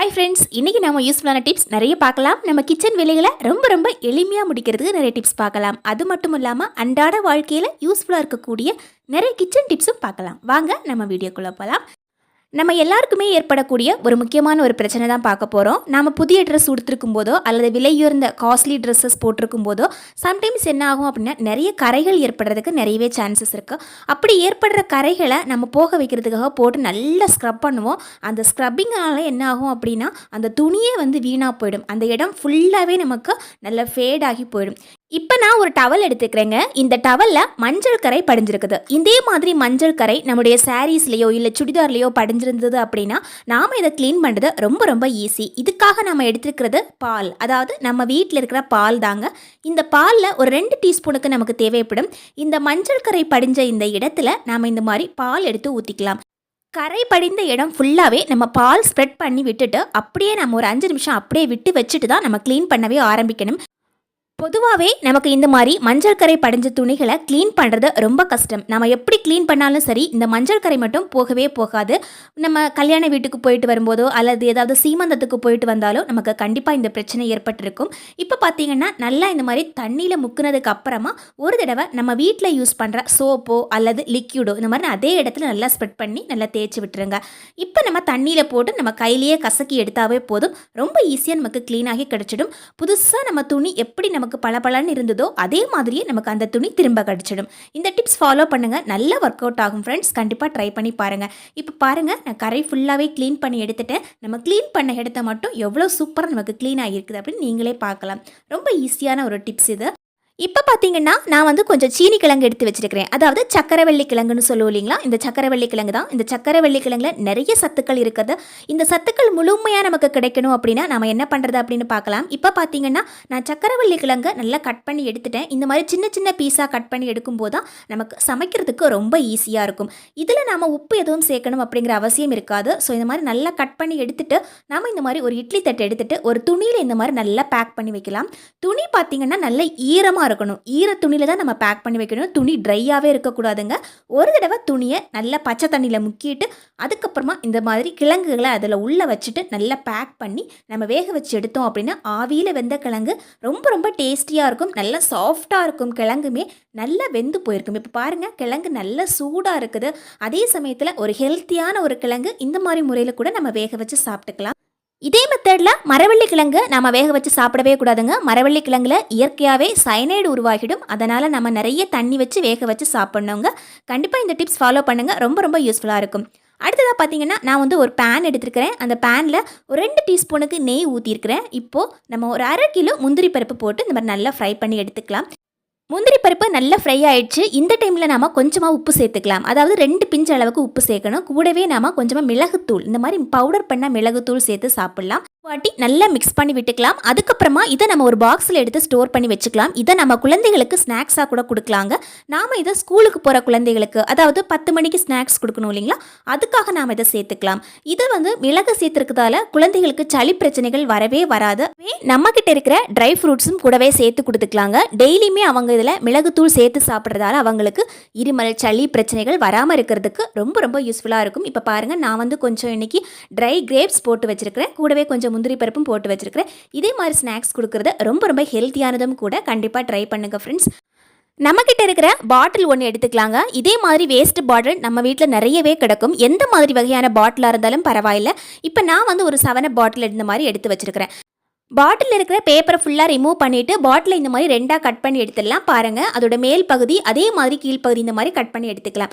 Hi friends இன்றைக்கி நம்ம யூஸ்ஃபுல்லான டிப்ஸ் நிறைய பார்க்கலாம். நம்ம கிச்சன் வேலைகளை ரொம்ப ரொம்ப எளிமையாக முடிக்கிறதுக்கு நிறைய டிப்ஸ் பார்க்கலாம். அது மட்டும் இல்லாமல் அன்றாட வாழ்க்கையில் யூஸ்ஃபுல்லாக இருக்கக்கூடிய நிறைய கிச்சன் டிப்ஸும் பார்க்கலாம். வாங்க நம்ம வீடியோக்குள்ளே போகலாம் நம்ம எல்லாருக்குமே ஏற்படக்கூடிய ஒரு முக்கியமான ஒரு பிரச்சனை தான் பார்க்க போகிறோம் நம்ம புதிய ட்ரெஸ் உடுத்திருக்கும் போதோ அல்லது விலையுயர்ந்த காஸ்ட்லி ட்ரெஸ்ஸஸ் போட்டிருக்கும் போதோ சம்டைம்ஸ் என்ன ஆகும் அப்படின்னா நிறைய கரைகள் ஏற்படுறதுக்கு நிறையவே சான்சஸ் இருக்குது அப்படி ஏற்படுற கரைகளை நம்ம போக வைக்கிறதுக்காக போட்டு நல்லா ஸ்க்ரப் பண்ணுவோம். அந்த ஸ்க்ரப்பிங்கால என்ன ஆகும் அப்படின்னா அந்த துணியே வந்து வீணாக போயிடும். அந்த இடம் ஃபுல்லாகவே நமக்கு நல்ல ஃபேட் ஆகி போயிடும். இப்போ நான் ஒரு டவல் எடுத்துக்கிறேங்க. இந்த டவலில் மஞ்சள் கரை படிஞ்சிருக்குது. இதே மாதிரி மஞ்சள் கரை நம்முடைய சாரீஸ்லேயோ இல்லை சுடிதார்லேயோ படிஞ்சிருந்தது அப்படின்னா நாம் இதை க்ளீன் பண்ணுறது ரொம்ப ரொம்ப ஈஸி இதுக்காக நம்ம எடுத்துருக்கிறது பால். அதாவது நம்ம வீட்டில் இருக்கிற பால் தாங்க. இந்த பாலில் ஒரு ரெண்டு டீஸ்பூனுக்கு நமக்கு தேவைப்படும். இந்த மஞ்சள் கரை படிஞ்ச இந்த இடத்துல நாம் இந்த மாதிரி பால் எடுத்து ஊற்றிக்கலாம் கரை படிந்த இடம் ஃபுல்லாகவே நம்ம பால் ஸ்ப்ரெட் பண்ணி விட்டுட்டு அப்படியே நம்ம ஒரு அஞ்சு நிமிஷம் அப்படியே விட்டு வச்சுட்டு தான் நம்ம க்ளீன் பண்ணவே ஆரம்பிக்கணும். பொதுவாகவே நமக்கு இந்த மாதிரி மஞ்சள் கரை படிஞ்ச துணிகளை க்ளீன் பண்ணுறது ரொம்ப கஷ்டம். நம்ம எப்படி க்ளீன் பண்ணாலும் சரி இந்த மஞ்சள் கரை மட்டும் போகவே போகாது. நம்ம கல்யாண வீட்டுக்கு போயிட்டு வரும்போதோ அல்லது ஏதாவது சீமந்தத்துக்கு போயிட்டு வந்தாலோ நமக்கு கண்டிப்பாக இந்த பிரச்சனை ஏற்பட்டிருக்கும். இப்போ பார்த்தீங்கன்னா நல்லா இந்த மாதிரி தண்ணியில் முக்குனதுக்கு அப்புறமா ஒரு தடவை நம்ம வீட்டில் யூஸ் பண்ணுற சோப்போ அல்லது லிக்யூடோ இந்த மாதிரி அதே இடத்துல நல்லா ஸ்ப்ரெட் பண்ணி நல்லா தேய்ச்சி விட்டுருங்க. இப்போ நம்ம தண்ணியில் போட்டு நம்ம கையிலேயே கசக்கி எடுத்தாவே போதும். ரொம்ப ஈஸியாக நமக்கு க்ளீனாகி கிடச்சிடும். புதுசாக நம்ம துணி எப்படி நமக்கு பளபளன்னு இருந்ததோ அதே மாதிரியே நமக்கு அந்த துணி திரும்ப கிடச்சிடும். இந்த டிப்ஸ் ஃபாலோ பண்ணுங்கள் நல்லா ஒர்க் அவுட் ஆகும் ஃப்ரெண்ட்ஸ் கண்டிப்பாக ட்ரை பண்ணி பாருங்கள் இப்போ பாருங்கள் நான் கரை ஃபுல்லாகவே க்ளீன் பண்ணி எடுத்துட்டேன். நம்ம க்ளீன் பண்ண இடத்த மட்டும் எவ்வளோ சூப்பராக நமக்கு க்ளீன் ஆகிருக்குது அப்படின்னு நீங்களே பார்க்கலாம். ரொம்ப ஈஸியான ஒரு டிப்ஸ் இது. இப்போ பார்த்தீங்கன்னா நான் வந்து கொஞ்சம் சீனி கிழங்கு எடுத்து வச்சிருக்கிறேன். அதாவது சக்கரவள்ளி கிழங்குன்னு சொல்லுவோம் இல்லைங்களா? இந்த சக்கரவள்ளி கிழங்கு தான். இந்த சக்கரவள்ளி கிழங்குல நிறைய சத்துக்கள் இருக்குது. இந்த சத்துக்கள் முழுமையாக நமக்கு கிடைக்கணும் அப்படின்னா நம்ம என்ன பண்ணுறது அப்படின்னு பார்க்கலாம். இப்போ பார்த்தீங்கன்னா நான் சக்கரவள்ளி கிழங்கை நல்லா கட் பண்ணி எடுத்துட்டேன். இந்த மாதிரி சின்ன சின்ன பீஸாக கட் பண்ணி எடுக்கும்போது தான் நமக்கு சமைக்கிறதுக்கு ரொம்ப ஈஸியாக இருக்கும். இதில் நாம் உப்பு எதுவும் சேர்க்கணும் அப்படிங்கிற அவசியம் இருக்காது. ஸோ இந்த மாதிரி நல்லா கட் பண்ணி எடுத்துட்டு நாம் இந்த மாதிரி ஒரு இட்லி தட்டு எடுத்துட்டு ஒரு துணியில் இந்த மாதிரி நல்லா பேக் பண்ணி வைக்கலாம். துணி பார்த்தீங்கன்னா நல்ல ஈரமாக இருக்கணும். ஈர துணியில் தான் நம்ம பேக் பண்ணி வைக்கணும். துணி ட்ரையாகவே இருக்கக்கூடாதுங்க. ஒரு தடவை துணியை நல்லா பச்சை தண்ணியில் முக்கிட்டு அதுக்கப்புறமா இந்த மாதிரி கிழங்குகளை அதில் உள்ளே வச்சுட்டு நல்லா பேக் பண்ணி நம்ம வேக வச்சு எடுத்தோம் அப்படின்னா ஆவியில் வெந்த கிழங்கு ரொம்ப ரொம்ப டேஸ்டியாக இருக்கும். நல்லா சாஃப்டாக இருக்கும் கிழங்குமே. நல்லா வெந்து போயிருக்கும். இப்போ பாருங்கள் கிழங்கு நல்லா சூடாக இருக்குது. அதே சமயத்தில் ஒரு ஹெல்த்தியான ஒரு கிழங்கு இந்த மாதிரி முறையில் கூட நம்ம வேக வச்சு சாப்பிட்டுக்கலாம். இதே மெத்தடில் மரவள்ளி கிழங்கு நம்ம வேக வச்சு சாப்பிடவே கூடாதுங்க. மரவள்ளி கிழங்குல இயற்கையாகவே சயனைடு உருவாகிடும். அதனால் நம்ம நிறைய தண்ணி வச்சு வேக வச்சு சாப்பிட்ணுங்க. கண்டிப்பாக இந்த டிப்ஸ் ஃபாலோ பண்ணுங்கள் ரொம்ப ரொம்ப யூஸ்ஃபுல்லாக இருக்கும். அடுத்ததாக பார்த்தீங்கன்னா நான் வந்து ஒரு பேன் எடுத்துருக்கிறேன். அந்த பேனில் ஒரு ரெண்டு டீஸ்பூனுக்கு நெய் ஊற்றிருக்கிறேன் இப்போது நம்ம ஒரு அரை கிலோ முந்திரி பருப்பு போட்டு இந்த மாதிரி நல்லா ஃப்ரை பண்ணி எடுத்துக்கலாம். முந்திரி பருப்பு நல்லா ஃப்ரை ஆயிடுச்சு. இந்த டைமில் நாம் கொஞ்சமாக உப்பு சேர்த்துக்கலாம். அதாவது ரெண்டு பிஞ்சு அளவுக்கு உப்பு சேர்க்கணும். கூடவே நாம கொஞ்சமாக மிளகுத்தூள். இந்த மாதிரி பவுடர் பண்ண மிளகுத்தூள் சேர்த்து சாப்பிட்லாம். வாட்டி நல்லா மிக்ஸ் பண்ணி விட்டுக்கலாம். அதுக்கப்புறமா இதை நம்ம ஒரு பாக்ஸில் எடுத்து ஸ்டோர் பண்ணி வச்சுக்கலாம். இதை நம்ம குழந்தைகளுக்கு ஸ்நாக்ஸாக கூட கொடுக்கலாங்க. நாம் இதை ஸ்கூலுக்கு போகிற குழந்தைகளுக்கு அதாவது பத்து மணிக்கு ஸ்நாக்ஸ் கொடுக்கணும் இல்லைங்களா? அதுக்காக நாம் இதை சேர்த்துக்கலாம். இதை வந்து மிளகு சேர்த்துருக்கதால குழந்தைகளுக்கு சளி பிரச்சனைகள் வரவே வராது. நம்மக்கிட்ட இருக்கிற ட்ரை ஃப்ரூட்ஸும் கூடவே சேர்த்து கொடுத்துக்கலாங்க. டெய்லியுமே அவங்க இதில் மிளகுத்தூள் சேர்த்து சாப்பிட்றதால அவங்களுக்கு இருமல் சளி பிரச்சனைகள் வராமல் இருக்கிறதுக்கு ரொம்ப ரொம்ப யூஸ்ஃபுல்லாக இருக்கும். இப்போ பாருங்கள் நான் வந்து கொஞ்சம் இன்னைக்கு ட்ரை கிரேப்ஸ் போட்டு வச்சிருக்கிறேன். கூடவே கொஞ்சம் முந்திரி பருப்பும் போட்டு வச்சிருக்கிறேன். இதே மாதிரி ஸ்நாக்ஸ் கொடுக்கறது ரொம்ப ரொம்ப ஹெல்த்தியானதும் கூட கண்டிப்பாக ட்ரை பண்ணுங்க ஃப்ரெண்ட்ஸ் நம்மக்கிட்ட இருக்கிற பாட்டில் ஒன்று எடுத்துக்கலாங்க. இதே மாதிரி வேஸ்ட் பாட்டில் நம்ம வீட்டில் நிறையவே கிடக்கும். எந்த மாதிரி வகையான பாட்டிலாக இருந்தாலும் பரவாயில்ல. இப்போ நான் வந்து ஒரு செவன பாட்டில் இருந்த மாதிரி எடுத்து வச்சிருக்கிறேன். பாட்டில் இருக்கிற பேப்பரை ஃபுல்லாக ரிமூவ் பண்ணிவிட்டு பாட்டிலை இந்த மாதிரி ரெண்டாக கட் பண்ணி எடுத்துடலாம். பாருங்கள் அதோட மேல் பகுதி அதே மாதிரி கீழ்ப்பகுதி இந்த மாதிரி கட் பண்ணி எடுத்துக்கலாம்.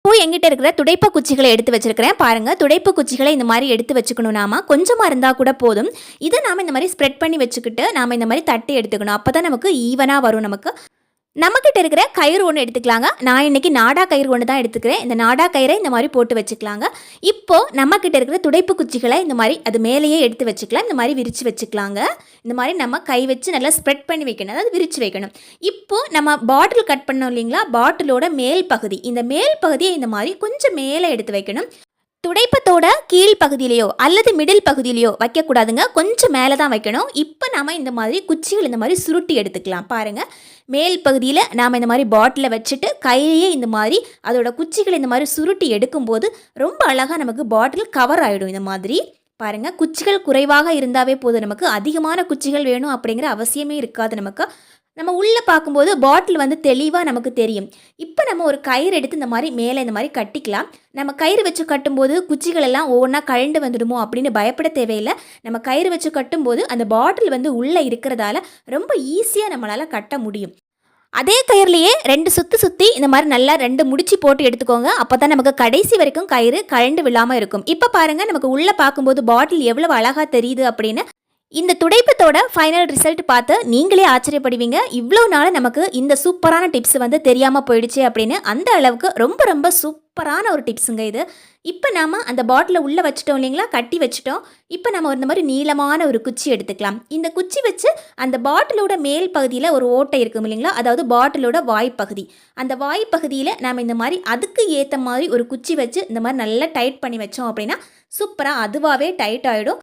இப்போ எங்கிட்ட இருக்கிற துடைப்ப குச்சிகளை எடுத்து வச்சிருக்கிறேன். பாருங்க துடைப்பு குச்சிகளை இந்த மாதிரி எடுத்து வச்சுக்கணும் நாம கொஞ்சமாக இருந்தால் கூட போதும். இதை நாம இந்த மாதிரி ஸ்ப்ரெட் பண்ணி வச்சுக்கிட்டு நாம இந்த மாதிரி தட்டி எடுத்துக்கணும். அப்போ தான் நமக்கு ஈவனாக வரும் நமக்கு. நம்மக்கிட்ட இருக்கிற கயிறு ஒன்று எடுத்துக்கலாங்க. நான் இன்னைக்கு நாடா கயிறு ஒன்று தான் எடுத்துக்கிறேன். இந்த நாடா கயிறை இந்த மாதிரி போட்டு வச்சுக்கலாங்க. இப்போ நம்மக்கிட்ட இருக்கிற துடைப்பு குச்சிகளை இந்த மாதிரி அது மேலேயே எடுத்து வச்சுக்கலாம். இந்த மாதிரி விரித்து வச்சுக்கலாங்க. இந்த மாதிரி நம்ம கை வச்சு நல்லா ஸ்ப்ரெட் பண்ணி வைக்கணும். அதாவது விரித்து வைக்கணும். இப்போ நம்ம பாட்டில் கட் பண்ணோம் இல்லைங்களா? பாட்டிலோட மேல் பகுதி. இந்த மேல் பகுதியை இந்த மாதிரி கொஞ்சம் மேலே எடுத்து வைக்கணும். துடைப்பத்தோட கீழ் பகுதியிலையோ அல்லது மிடில் பகுதியிலையோ வைக்கக்கூடாதுங்க. கொஞ்சம் மேலே தான் வைக்கணும். இப்போ நாம் இந்த மாதிரி குச்சிகள் இந்த மாதிரி சுருட்டி எடுத்துக்கலாம். பாருங்கள் மேல் பகுதியில் நாம் இந்த மாதிரி பாட்டிலை வச்சுட்டு கையிலேயே இந்த மாதிரி அதோட குச்சிகளை இந்த மாதிரி சுருட்டி எடுக்கும்போது ரொம்ப அழகாக நமக்கு பாட்டில் கவர் ஆகிடும் இந்த மாதிரி. பாருங்கள் குச்சிகள் குறைவாக இருந்தாவே போதும். நமக்கு அதிகமான குச்சிகள் வேணும் அப்படிங்கிற அவசியமே இருக்காது நமக்கு. நம்ம உள்ளே பார்க்கும்போது பாட்டில் வந்து தெளிவாக நமக்கு தெரியும். இப்போ நம்ம ஒரு கயிறு எடுத்து இந்த மாதிரி மேலே இந்த மாதிரி கட்டிக்கலாம். நம்ம கயிறு வச்சு கட்டும்போது குச்சிகள் எல்லாம் ஒவ்வொன்றா கழண்டு வந்துடுமோ அப்படின்னு பயப்பட தேவையில்லை. நம்ம கயிறு வச்சு கட்டும்போது அந்த பாட்டில் வந்து உள்ளே இருக்கிறதால ரொம்ப ஈஸியாக நம்மளால் கட்ட முடியும். அதே கயிறுலையே ரெண்டு சுற்றி சுற்றி இந்த மாதிரி நல்லா ரெண்டு முடிச்சு போட்டு எடுத்துக்கோங்க. அப்போ தான் நமக்கு கடைசி வரைக்கும் கயிறு கழண்டு விழாமல் இருக்கும். இப்போ பாருங்கள் நமக்கு உள்ளே பார்க்கும்போது பாட்டில் எவ்வளவு அழகாக தெரியுது அப்படின்னு. இந்த துடைப்பத்தோட ஃபைனல் ரிசல்ட் பார்த்து நீங்களே ஆச்சரியப்படுவீங்க. இவ்வளோ நாள் நமக்கு இந்த சூப்பரான டிப்ஸ் வந்து தெரியாமல் போயிடுச்சு அப்படின்னு அந்த அளவுக்கு ரொம்ப ரொம்ப சூப்பரான ஒரு டிப்ஸுங்க இது. இப்போ நாம் அந்த பாட்டிலை உள்ளே வச்சுட்டோம் இல்லைங்களா? கட்டி வச்சுட்டோம். இப்போ நம்ம இந்த மாதிரி நீளமான ஒரு குச்சி எடுத்துக்கலாம். இந்த குச்சி வச்சு அந்த பாட்டிலோட மேல் பகுதியில் ஒரு ஓட்டை இருக்கும் இல்லைங்களா? அதாவது பாட்டிலோட வாய்ப்பகுதி. அந்த வாய்ப்பகுதியில் நாம் இந்த மாதிரி அதுக்கு ஏற்ற மாதிரி ஒரு குச்சி வச்சு இந்த மாதிரி நல்லா டைட் பண்ணி வச்சோம் அப்படின்னா சூப்பராக அதுவாகவே டைட் ஆகிடும்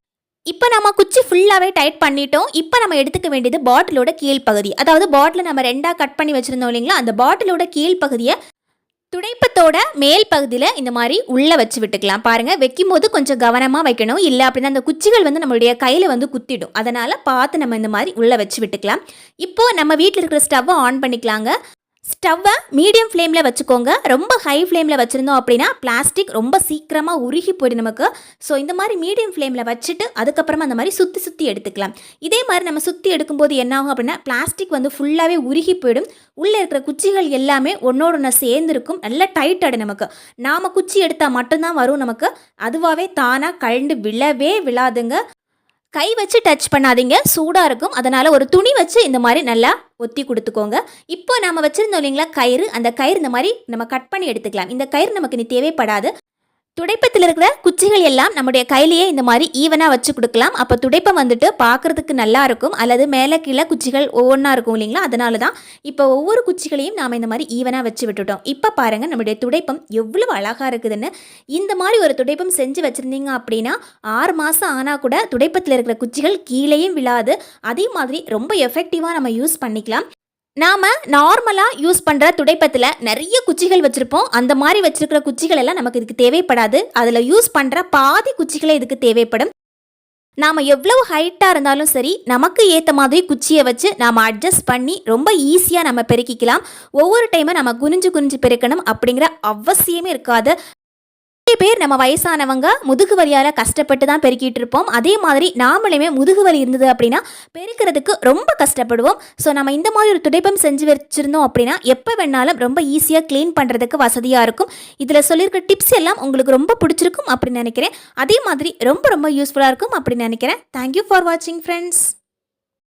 இப்போ நம்ம குச்சி ஃபுல்லாகவே டைட் பண்ணிட்டோம். இப்போ நம்ம எடுத்துக்க வேண்டியது பாட்டிலோட கீழ்ப்பகுதி. அதாவது பாட்டிலை நம்ம ரெண்டாக கட் பண்ணி வச்சுருந்தோம் இல்லைங்களா? அந்த பாட்டிலோட கீழ்ப்பகுதியை துடைப்பத்தோட மேல் பகுதியில் இந்த மாதிரி உள்ளே வச்சு விட்டுக்கலாம். பாருங்கள் வைக்கும் போது கொஞ்சம் கவனமாக வைக்கணும். இல்லை அப்படின்னா அந்த குச்சிகள் வந்து நம்மளுடைய கையில் வந்து குத்திடும். அதனால் பார்த்து நம்ம இந்த மாதிரி உள்ளே வச்சு விட்டுக்கலாம். இப்போது நம்ம வீட்டில் இருக்கிற ஸ்டவ்வை ஆன் பண்ணிக்கலாங்க. ஸ்டவ்வை மீடியம் ஃப்ளேமில் வச்சுக்கோங்க. ரொம்ப ஹை ஃப்ளேமில் வச்சுருந்தோம் அப்படின்னா பிளாஸ்டிக் ரொம்ப சீக்கிரமாக உருகி போயிடும் நமக்கு. ஸோ இந்த மாதிரி மீடியம் ஃப்ளேமில் வச்சுட்டு அதுக்கப்புறமா அந்த மாதிரி சுற்றி சுற்றி எடுத்துக்கலாம். இதே மாதிரி நம்ம சுற்றி எடுக்கும்போது என்ன ஆகும் அப்படின்னா பிளாஸ்டிக் வந்து ஃபுல்லாகவே உருகி போயிடும். உள்ளே இருக்கிற குச்சிகள் எல்லாமே ஒன்றோடு ஒன்று சேர்ந்துருக்கும். நல்லா டைட் ஆடு நமக்கு. நாம் குச்சி எடுத்தால் மட்டும்தான் வரும் நமக்கு. அதுவாகவே தானாக கழண்டு விழவே விழாதுங்க. கை வச்சு டச் பண்ணாதீங்க. சூடாக இருக்கும். அதனால் ஒரு துணி வச்சு இந்த மாதிரி நல்லா ஒத்தி கொடுத்துக்கோங்க. இப்போ நம்ம வச்சுருந்தோம் இல்லைங்களா கயிறு? அந்த கயிறு இந்த மாதிரி நம்ம கட் பண்ணி எடுத்துக்கலாம். இந்த கயிறு நமக்கு இனி தேவைப்படாது. துடைப்பத்தில் இருக்கிற குச்சிகள் எல்லாம் நம்முடைய கையிலேயே இந்த மாதிரி ஈவனாக வச்சு கொடுக்கலாம். அப்போ துடைப்பம் வந்துட்டு பார்க்குறதுக்கு நல்லா இருக்கும். அல்லது மேலே கீழே குச்சிகள் ஒவ்வொன்றா இருக்கும் இல்லைங்களா? அதனால தான் இப்போ ஒவ்வொரு குச்சிகளையும் நாம் இந்த மாதிரி ஈவனாக வச்சு விட்டுட்டோம். இப்போ பாருங்கள் நம்முடைய துடைப்பம் எவ்வளவு அழகாக இருக்குதுன்னு. இந்த மாதிரி ஒரு துடைப்பம் செஞ்சு வச்சுருந்தீங்க அப்படின்னா ஆறு மாதம் ஆனால் கூட துடைப்பத்தில் இருக்கிற குச்சிகள் கீழேயும் விழாது. அதே மாதிரி ரொம்ப எஃபெக்டிவாக நம்ம யூஸ் பண்ணிக்கலாம். நாம் நார்மலாக யூஸ் பண்ணுற துடைப்பத்தில் நிறைய குச்சிகள் வச்சுருப்போம். அந்த மாதிரி வச்சுருக்கிற குச்சிகள் எல்லாம் நமக்கு இதுக்கு தேவைப்படாது. அதில் யூஸ் பண்ணுற பாதி குச்சிகளே இதுக்கு தேவைப்படும். நாம் எவ்வளவு ஹைட்டாக இருந்தாலும் சரி நமக்கு ஏற்ற மாதிரி குச்சியை வச்சு நாம் அட்ஜஸ்ட் பண்ணி ரொம்ப ஈஸியாக நம்ம பெருக்கிக்கலாம். ஒவ்வொரு டைமும் நம்ம குனிஞ்சு குனிஞ்சு பெருக்கணும் அப்படிங்கிற அவசியமே இருக்காது. நிறைய பேர் நம்ம வயசானவங்க முதுகு வலியால் கஷ்டப்பட்டு தான் பெருக்கிட்டு இருப்போம். அதே மாதிரி நாமளுமே முதுகு வலி இருந்தது அப்படின்னா பெருக்கிறதுக்கு ரொம்ப கஷ்டப்படுவோம். ஸோ நம்ம இந்த மாதிரி ஒரு துடைப்பம் செஞ்சு வச்சுருந்தோம் அப்படின்னா எப்போ வேணாலும் ரொம்ப ஈஸியாக க்ளீன் பண்ணுறதுக்கு வசதியாக இருக்கும். இதில் சொல்லியிருக்க டிப்ஸ் எல்லாம் உங்களுக்கு ரொம்ப பிடிச்சிருக்கும் அப்படின்னு நினைக்கிறேன். அதே மாதிரி ரொம்ப ரொம்ப யூஸ்ஃபுல்லாக இருக்கும் அப்படின்னு நினைக்கிறேன். தேங்க்யூ ஃபார் வாட்சிங் ஃப்ரெண்ட்ஸ்